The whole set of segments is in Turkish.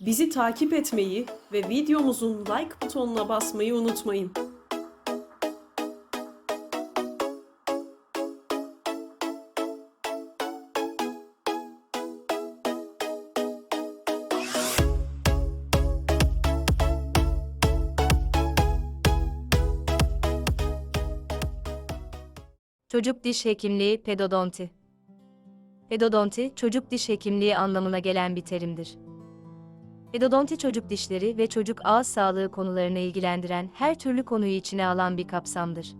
Bizi takip etmeyi ve videomuzun like butonuna basmayı unutmayın. Çocuk diş hekimliği pedodonti. Pedodonti, çocuk diş hekimliği anlamına gelen bir terimdir. Pedodonti çocuk dişleri ve çocuk ağız sağlığı konularını ilgilendiren her türlü konuyu içine alan bir kapsamdır.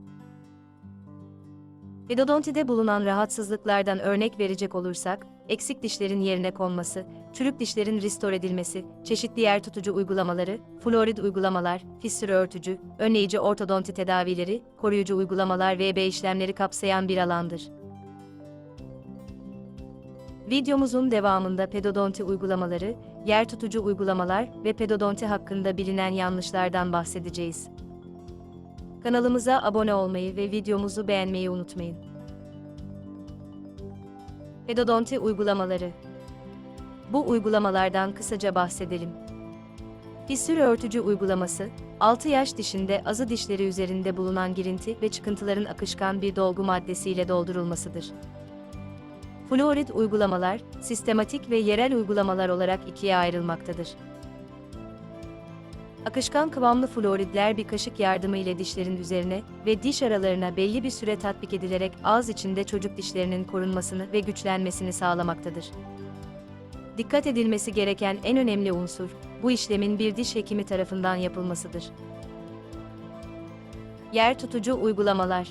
Pedodontide bulunan rahatsızlıklardan örnek verecek olursak, eksik dişlerin yerine konması, çürük dişlerin restore edilmesi, çeşitli yer tutucu uygulamaları, fluorid uygulamalar, fissür örtücü, önleyici ortodonti tedavileri, koruyucu uygulamalar ve ebe işlemleri kapsayan bir alandır. Videomuzun devamında pedodonti uygulamaları, yer tutucu uygulamalar ve pedodonti hakkında bilinen yanlışlardan bahsedeceğiz. Kanalımıza abone olmayı ve videomuzu beğenmeyi unutmayın. Pedodonti uygulamaları Bu uygulamalardan kısaca bahsedelim. Fissür örtücü uygulaması, 6 yaş dişinde azı dişleri üzerinde bulunan girinti ve çıkıntıların akışkan bir dolgu maddesiyle doldurulmasıdır. Fluorid uygulamalar, sistematik ve yerel uygulamalar olarak ikiye ayrılmaktadır. Akışkan kıvamlı fluoridler bir kaşık yardımı ile dişlerin üzerine ve diş aralarına belli bir süre tatbik edilerek ağız içinde çocuk dişlerinin korunmasını ve güçlenmesini sağlamaktadır. Dikkat edilmesi gereken en önemli unsur, bu işlemin bir diş hekimi tarafından yapılmasıdır. Yer tutucu uygulamalar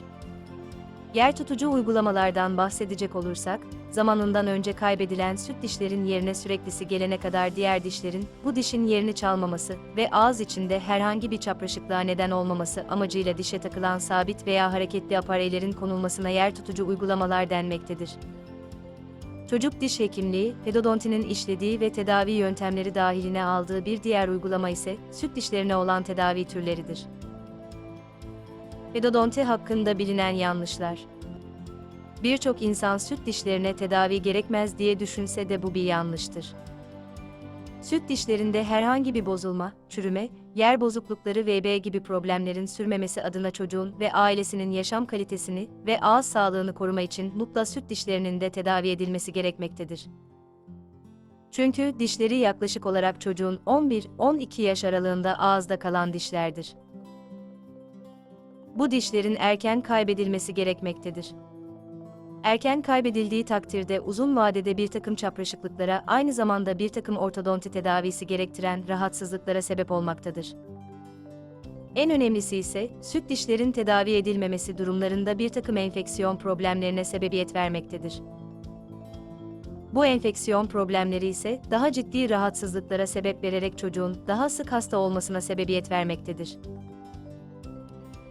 Yer tutucu uygulamalardan bahsedecek olursak, zamanından önce kaybedilen süt dişlerin yerine süreklisi gelene kadar diğer dişlerin bu dişin yerini çalmaması ve ağız içinde herhangi bir çapraşıklığa neden olmaması amacıyla dişe takılan sabit veya hareketli apareylerin konulmasına yer tutucu uygulamalar denmektedir. Çocuk diş hekimliği, pedodontinin işlediği ve tedavi yöntemleri dahiline aldığı bir diğer uygulama ise süt dişlerine olan tedavi türleridir. Pedodonti hakkında bilinen yanlışlar. Birçok insan süt dişlerine tedavi gerekmez diye düşünse de bu bir yanlıştır. Süt dişlerinde herhangi bir bozulma, çürüme, yer bozuklukları ve B gibi problemlerin sürmemesi adına çocuğun ve ailesinin yaşam kalitesini ve ağız sağlığını koruma için mutla süt dişlerinin de tedavi edilmesi gerekmektedir. Çünkü dişleri yaklaşık olarak çocuğun 11-12 yaş aralığında ağızda kalan dişlerdir. Bu dişlerin erken kaybedilmesi gerekmektedir. Erken kaybedildiği takdirde uzun vadede bir takım çapraşıklıklara aynı zamanda bir takım ortodonti tedavisi gerektiren rahatsızlıklara sebep olmaktadır. En önemlisi ise süt dişlerin tedavi edilmemesi durumlarında bir takım enfeksiyon problemlerine sebebiyet vermektedir. Bu enfeksiyon problemleri ise daha ciddi rahatsızlıklara sebep vererek çocuğun daha sık hasta olmasına sebebiyet vermektedir.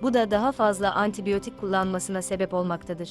Bu da daha fazla antibiyotik kullanmasına sebep olmaktadır.